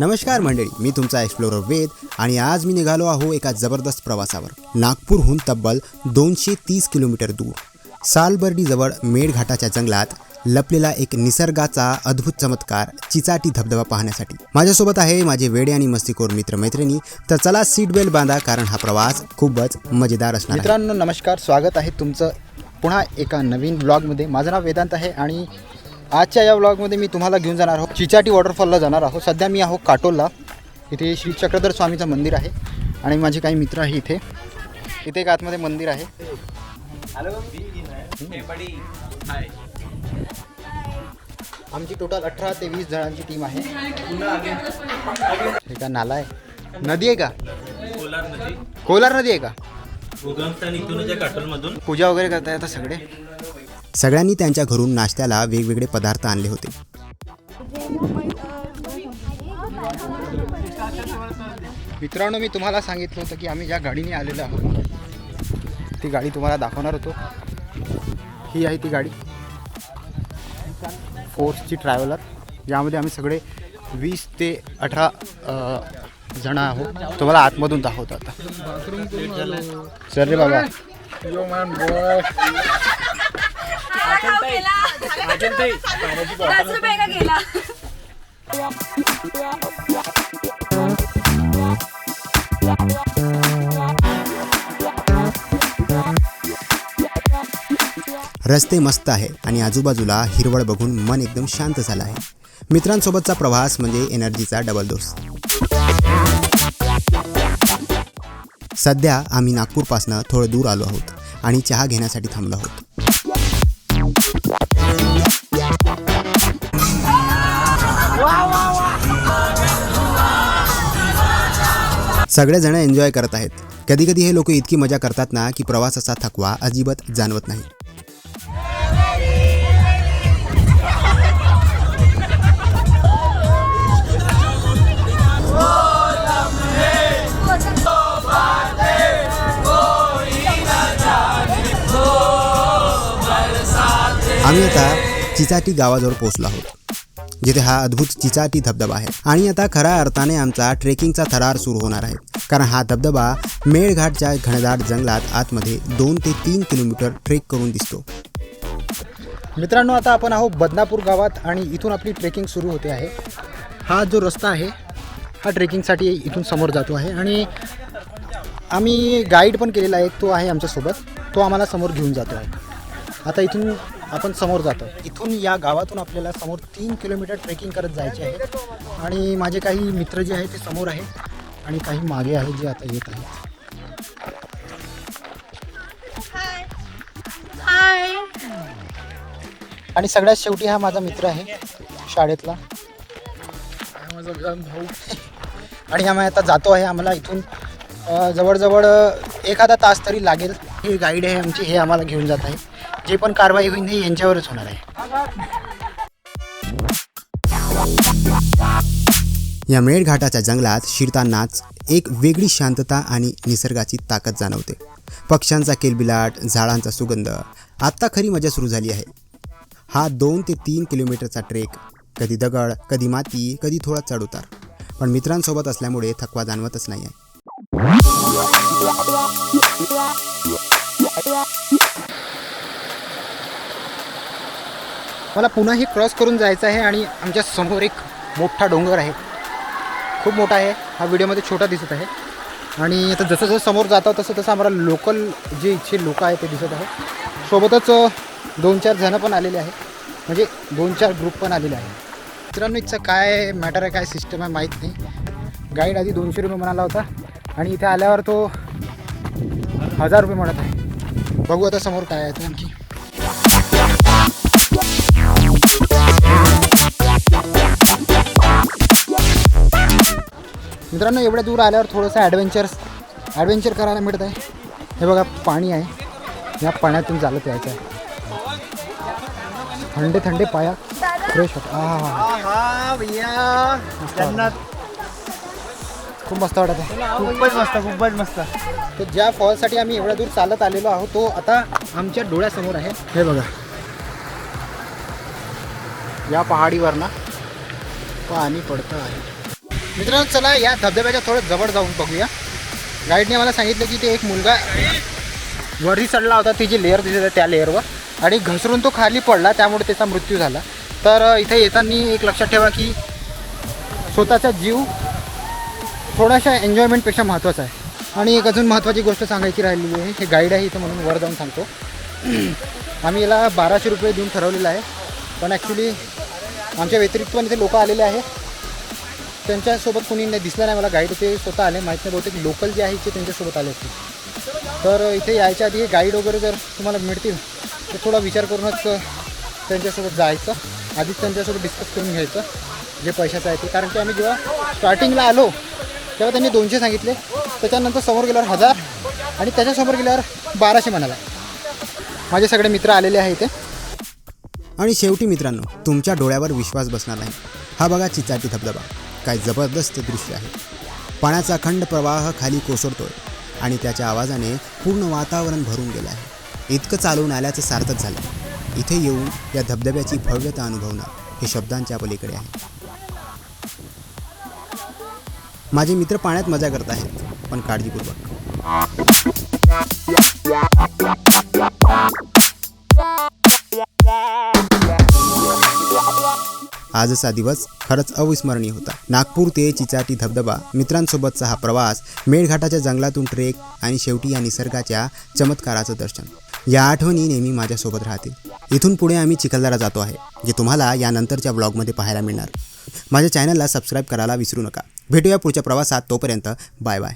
नमस्कार मंडळी मी तुमचा एक्सप्लोरर वेद आणि आज मी निघालो आहो एका जबरदस्त प्रवासावर. नागपूरहून तब्बल दोनशे तीस किलोमीटर दूर. सालबर्डीजवळ मेढघाटाच्या जंगलात लपलेला एक निसर्गाचा अद्भुत चमत्कार चिचाटी धबधबा पाहण्यासाठी. माझ्यासोबत आहे माझे वेडे आणि मस्तीखोर मित्रमैत्रिणी तर चला सीट बेल्ट बांधा कारण हा प्रवास खूपच मजेदार असणार मित्रांनो नमस्कार स्वागत आहे तुमचं पुन्हा एका नवीन ब्लॉगमध्ये माझं नाव वेदांत आहे आणि आजच्या या ब्लॉगमध्ये मी तुम्हाला घेऊन जाणार आहोत. चिचाटी वॉटरफॉलला जाणार आहोत. सध्या मी आहो काटोलला. इथे श्री चक्रधर स्वामीचं मंदिर आहे आणि माझे काही मित्र आहे इथे. इथे एक आतमध्ये मंदिर आहे. आमची टोटल अठरा ते वीस जणांची टीम आहे. हे का नाला आहे? नदी आहे का? कोलार नदी. आहे का? पूजा वगैरे करताय आता सगळे? सगळ्यांनी त्यांच्या घरून नाश्त्याला वेगवेगळे पदार्थ आणले होते. मित्रांनो मी तुम्हाला सांगितलं होतं की आम्ही ज्या गाडीने आलेलो आहोत ती गाडी तुम्हाला दाखवणार होतो. ही आहे ती गाडी. फोर्सची ट्रॅव्हलर. यामध्ये आम्ही सगळे वीस ते अठरा जण आहोत. तुम्हाला आतमधून दाखवतो आता. सर रे बाबा. गेला. रस्ते मस्त आहे आणि आजूबाजूला हिरवळ बघून मन एकदम शांत झालं आहे. मित्रांसोबतचा प्रवास म्हणजे एनर्जीचा डबल डोस सध्या आम्ही नागपूरपासनं थोडं दूर आलो आहोत आणि चहा घेण्यासाठी थांबलो आहोत. सगळेजण एन्जॉय करत आहेत. कधी कधी हे लोक इतकी मजा करतात ना की प्रवासाचा थकवा अजिबात जाणवत नाही. आम्ही आता चिचाटी गावाजवळ पोहोचलो आहोत. जिथे हा अद्भुत चिचाटी धबधबा आहे. आणि आता खऱ्या अर्थाने आमचा ट्रेकिंगचा थरार सुरू होणार आहे. कारण हा धबधबा मेळघाटच्या घनदाट जंगलात आतमध्ये दोन ते तीन किलोमीटर ट्रेक करून दिसतो. मित्रांनो आता आपण आहोत बदनापूर गावात आणि इथून आपली ट्रेकिंग सुरू होते आहे. हा जो रस्ता आहे हा ट्रेकिंगसाठी इथून समोर जातो आहे. आणि आम्ही गाईड पण केलेला आहे तो आहे आमच्यासोबत. तो आम्हाला समोर घेऊन जातो आहे. आता इथून आपण समोर जातो. इथून या गावातून आपल्याला समोर तीन किलोमीटर ट्रेकिंग करत जायचे आहे. आणि माझे काही मित्र जे आहेत ते समोर आहेत आणि काही मागे आहेत जे आता येत आहेत. आणि सगळ्यात शेवटी हा माझा मित्र आहे शाळेतला. आणि आम्ही आता जातो आहे. आम्हाला इथून जवळजवळ एखादा तास तरी लागेल. हे गाईड आहे आमची. हे आम्हाला घेऊन जात आहे. जे पण कारवाई होईल हे यांच्यावरच होणार आहे. या मेळघाटाच्या जंगलात शिरतानाच एक वेगळी शांतता आणि निसर्गाची ताकद जाणवते. पक्ष्यांचा केलबिलाट झाडांचा सुगंध आत्ता खरी मजा सुरू झाली आहे. हा दोन ते तीन किलोमीटरचा ट्रेक कधी दगड कधी माती कधी थोडा चढउतार पण मित्रांसोबत असल्यामुळे थकवा जाणवतच नाही आहे मला पुन्हा हे क्रॉस करून जायचं आहे आणि आमच्यासमोर एक मोठा डोंगर आहे. खूप मोठा आहे. हा व्हिडिओमध्ये छोटा दिसत आहे. आणि आता जसं जसं समोर जातो तसं तसं आम्हाला लोकल जे इच्छे लोक आहेत ते दिसत आहे सोबतच दोन चार जणं पण आलेले आहेत. म्हणजे दोन चार ग्रुप पण आलेले आहे मित्रांनो इथचं काय मॅटर आहे काय सिस्टम आहे माहीत नाही. गाईड आधी दोनशे रुपये म्हणाला होता. आणि इथे आल्यावर तो हजार रुपये म्हणत आहे. बघू आता समोर काय आहे ते आणखी. मित्रांनो एवढ्या दूर आल्यावर थोडंसं ॲडव्हेंचर्स ॲडव्हेंचर करायला मिळत आहे. हे बघा पाणी आहे. या पाण्यातून चालत यायचं आहे. थंडे थंडे पाया फ्रेश होत हा खूप मस्त वाटत आहे. खूपच मस्त खूपच मस्त. तर ज्या फॉलसाठी आम्ही एवढ्या दूर चालत आलेलो आहोत तो आता आमच्या डोळ्यासमोर आहे. हे बघा. या पहाडीवर ना पाणी पडतं आहे. मित्रांनो चला या धबधब्याच्या थोडं जवळ जाऊन बघूया. गाईडने मला सांगितलं की ते एक मुलगा वरी चढला होता ती जी लेअर दिसत आहे त्या लेअरवर. आणि घसरून तो खाली पडला त्यामुळे त्याचा मृत्यू झाला. तर इथे येताना एक लक्षात ठेवा की स्वतःचा जीव थोड्याशा एन्जॉयमेंटपेक्षा महत्त्वाचा आहे. आणि एक अजून महत्त्वाची गोष्ट सांगायची राहिलेली आहे हे गाईड आहे इथं म्हणून वर जाऊन सांगतो. आम्ही याला बाराशे रुपये देऊन ठरवलेलं आहे. पण ॲक्च्युली आमच्या व्यतिरिक्त पण इथे लोक आलेले आहेत. त्यांच्यासोबत कोणी नाही दिसलं नाही मला. गाईड ते स्वतः आले. माहीत नाही बहुतेक लोकल जे आहे ते त्यांच्यासोबत आले होते. तर इथे यायच्या आधी गाईड वगैरे जर तुम्हाला मिळतील तर थोडा विचार करूनच त्यांच्यासोबत जायचं. आधीच त्यांच्यासोबत डिस्कस करून घ्यायचं जे पैशाचं आहे ते. कारण की आम्ही जेव्हा स्टार्टिंगला आलो तेव्हा त्यांनी दोनशे सांगितले. त्याच्यानंतर समोर गेल्यावर हजार आणि त्याच्यासमोर गेल्यावर बाराशे म्हणाला. माझे सगळे मित्र आलेले आहे इथे. आणि शेवटी मित्रांनो तुमच्या डोळ्यावर विश्वास बसणार नाही. हा बघा चिचाटी धबधबा. काय जबरदस्त दृश्य आहे. पाण्याचा अखंड प्रवाह खाली कोसळतोय आणि त्याच्या आवाजाने पूर्ण वातावरण भरून गेलं आहे. इतकं चालवून आल्याचं सार्थक झालं. इथे येऊन या धबधब्याची भव्यता अनुभवणं हे शब्दांच्या पलीकडे आहे. माझे मित्र पाण्यात मजा करत आहेत पण काळजीपूर्वक. आजचा दिवस खरंच अविस्मरणीय होता. नागपूर ते चिचाटी धबधबा मित्रांसोबतचा हा प्रवास मेळघाटाच्या जंगलातून ट्रेक आणि शेवटी या निसर्गाच्या चमत्काराचं दर्शन. या आठवणी नेहमी माझ्यासोबत राहतील. इथून पुढे आम्ही चिखलदरा जातो आहे जे तुम्हाला यानंतरच्या ब्लॉगमध्ये पाहायला मिळणार. माझ्या चॅनलला सबस्क्राईब करायला विसरू नका. भेटूया पुढच्या प्रवासात तोपर्यंत बाय बाय.